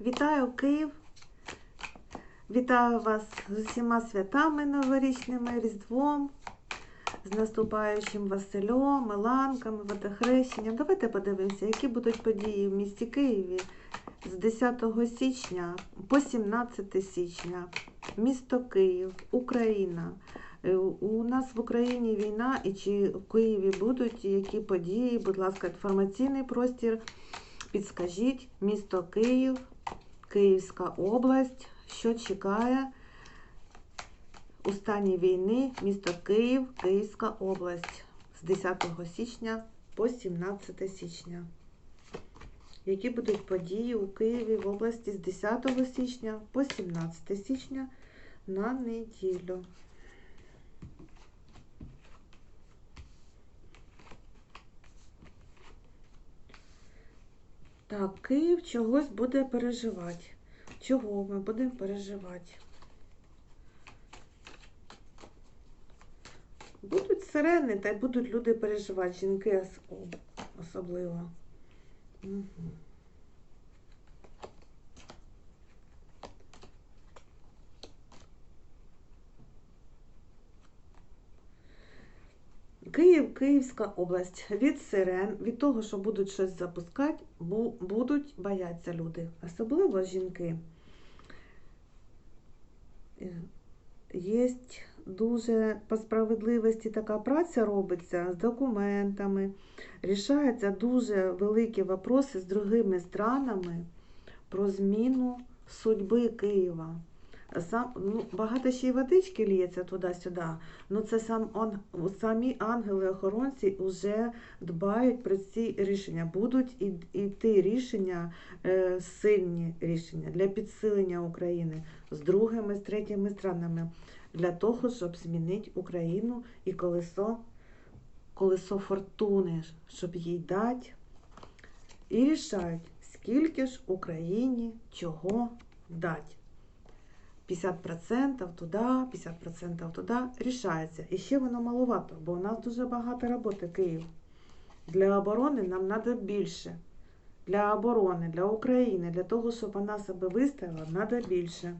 Вітаю Київ! Вітаю вас з усіма святами новорічними, Різдвом, з наступаючим Василем, Миланками, Водохрещенням. Давайте подивимося, які будуть події в місті Києві з 10 січня по 17 січня. Місто Київ, Україна. Е, У нас в Україні війна, і чи в Києві будуть які події? Будь ласка, інформаційний простір. Підскажіть, місто Київ, Київська область, що чекає у стані війни місто Київ, Київська область з 10 січня по 17 січня. Які будуть події у Києві в області з 10 січня по 17 січня на неділю? Так, Київ чогось буде переживати. Чого ми будемо переживати? Будуть сирени, та й будуть люди переживати, жінки особливо. Угу. Київ, Київська область. Від сирен, від того, що будуть щось запускати, бу- будуть бояться люди, особливо жінки. Є дуже по справедливості така праця робиться з документами. Рішаються дуже великі вопроси з другими странами про зміну судьби Києва. Сам, ну, багато ще й водички лється туди-сюди. Ну це сам он, самі ангели-охоронці вже дбають про ці рішення. Будуть йти рішення, е, сильні рішення для підсилення України з другими, з третіми странами, для того, щоб змінити Україну і колесо, колесо фортуни, щоб їй дати. І рішають, скільки ж Україні чого дати. 50% туди, 50% туди рішається. І ще воно маловато, бо у нас дуже багато роботи Київ. Для оборони нам треба більше. Для оборони, для України, для того, щоб вона себе виставила, треба більше.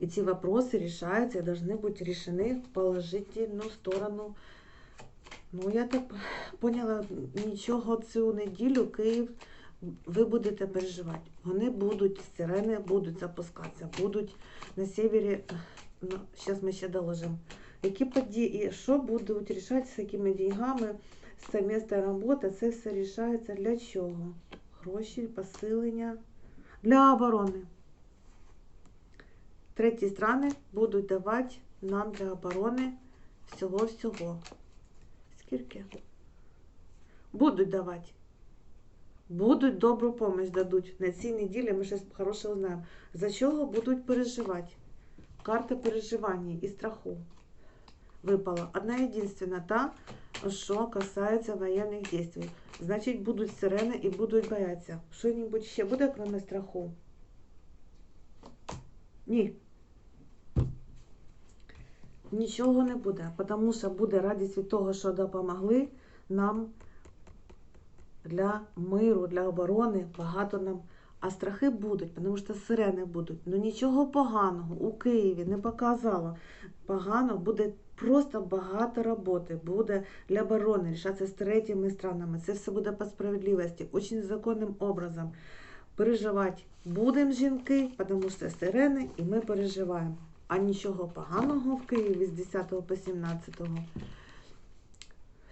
І ці вопроси рішаються і повинні бути рішені в положительну сторону. Ну, я так поняла, нічого цю неділю Київ ви будете переживати. Вони будуть, сирени будуть запускатися, будуть на севері. Ну, зараз ми ще доложимо. Які події, що будуть рішати з якими деньгами, совместна робота, це все рішається для чого? Гроші, посилення для оборони. Треті страни будуть давати нам для оборони всього-всього. Скільки? Будуть давати. Будуть добру помощь дадуть. На цій неділі ми щось хороше узнаємо. За чого будуть переживати? Карта переживання і страху випала. Одна єдинственна та, що касається воєнних дій. Значить, будуть сирени і будуть боятися. Що-небудь ще буде, крім страху? Ні. Нічого не буде, тому що буде радість від того, що допомогли нам для миру, для оборони, багато нам. А страхи будуть, тому що сирени будуть. Ну нічого поганого у Києві не показало. Погано буде просто багато роботи. Буде для оборони рішатися з третіми странами. Це все буде по справедливості, дуже законним образом. Переживати будемо жінки, тому що сирени, і ми переживаємо. А нічого поганого в Києві з 10 по 17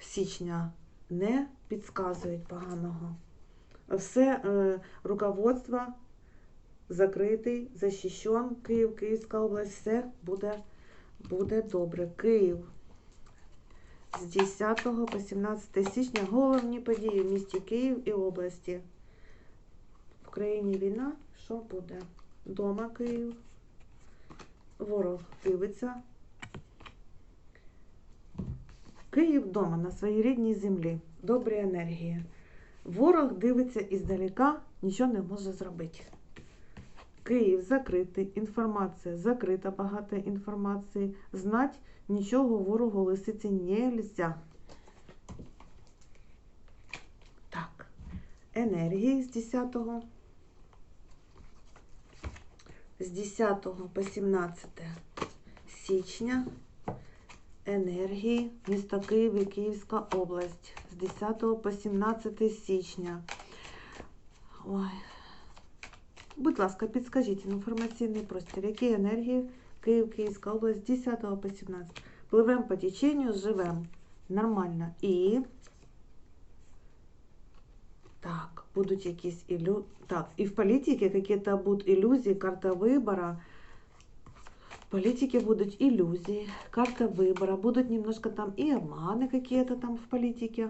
січня не підказують поганого. Все е, руководство закритий, захищен, Київ, Київська область, все буде, буде добре. Київ з 10 по 17 січня головні події в місті Київ і області. В країні війна, що буде? Дома Київ. Ворог дивиться. Київ вдома на своїй рідній землі. Добрі енергії. Ворог дивиться іздалека, нічого не може зробити. Київ закритий, інформація закрита, багато інформації. Знать нічого ворогу лисиці нельзя. Так, енергії з 10 з 10 по 17 січня енергії міста Київ і Київська область з 10 по 17 січня. Ой. Будь ласка, підскажіть інформаційний простір, які енергії Київ, Київська область з 10 по 17. Пливемо по теченню, живемо. Нормально. І так, будуть якісь ілю... Так, і в політике какие-то будут иллюзии, карта выбора. В политике будут иллюзии, карта выбора. Будут немножко там и обманы какие-то там в политике.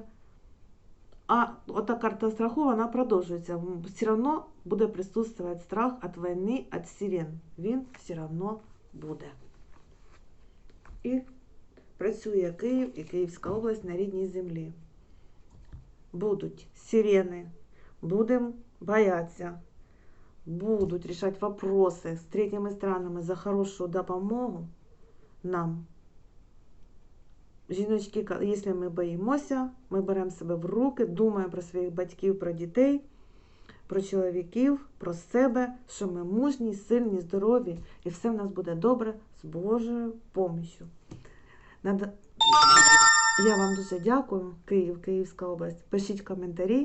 А ота карта страху, вона продовжується. Все одно буде присутствувати страх від війни, від сирен. Він все одно буде. І працює Київ і Київська область на рідній землі. Будуть сирени, будемо боятися, будуть рішати вопроси з третіми странами за хорошу допомогу нам. Жіночки, якщо ми боїмося, ми беремо себе в руки, думаємо про своїх батьків, про дітей, про чоловіків, про себе, що ми мужні, сильні, здорові, і все в нас буде добре з Божою помощью. Надо... Я вам дуже дякую, Київ, Київська область. Пишіть коментарі.